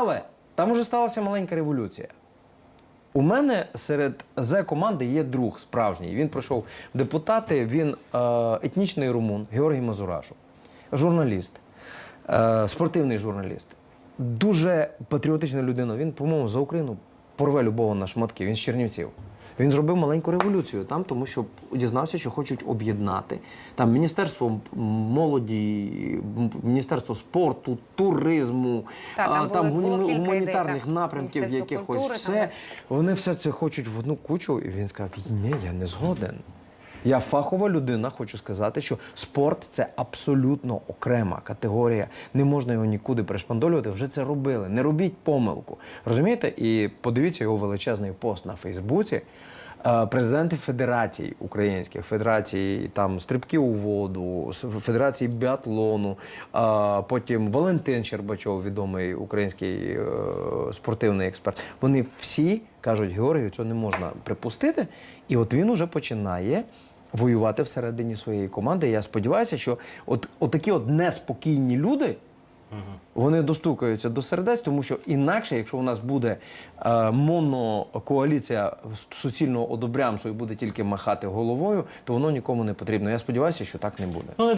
Але там уже сталася маленька революція. У мене серед З команди є друг справжній. Він пройшов депутати, він е, етнічний румун Георгій Мазурашу, журналіст, е, спортивний журналіст. Дуже патріотична людина. Він, по-моєму, за Україну порве любого на шматки. Він з Чернівців. Він зробив маленьку революцію там, тому що дізнався, що хочуть об'єднати там Міністерство молоді, Міністерство спорту, туризму, Так, там там було- гумі- ідей, гуманітарних так. напрямків якихось. культури, все там. вони все це хочуть в одну кучу, і він сказав: ні, я не згоден. Я фахова людина, хочу сказати, що спорт це абсолютно окрема категорія. Не можна його нікуди пришпандолювати. Вже це робили. Не робіть помилку. Розумієте? І подивіться його величезний пост на Фейсбуці. Е, Президенти федерацій українських, федерації там стрибків у воду, федерації біатлону, потім Валентин Щербачов, відомий український е, спортивний експерт. Вони всі кажуть, Георгію, цього не можна припустити. І от він уже починає воювати всередині своєї команди. Я сподіваюся, що от, от такі от неспокійні люди. Вони достукаються до сердець, тому що інакше, якщо у нас буде е, монокоаліція суцільного одобрямсу і буде тільки махати головою, то воно нікому не потрібно. Я сподіваюся, що так не буде.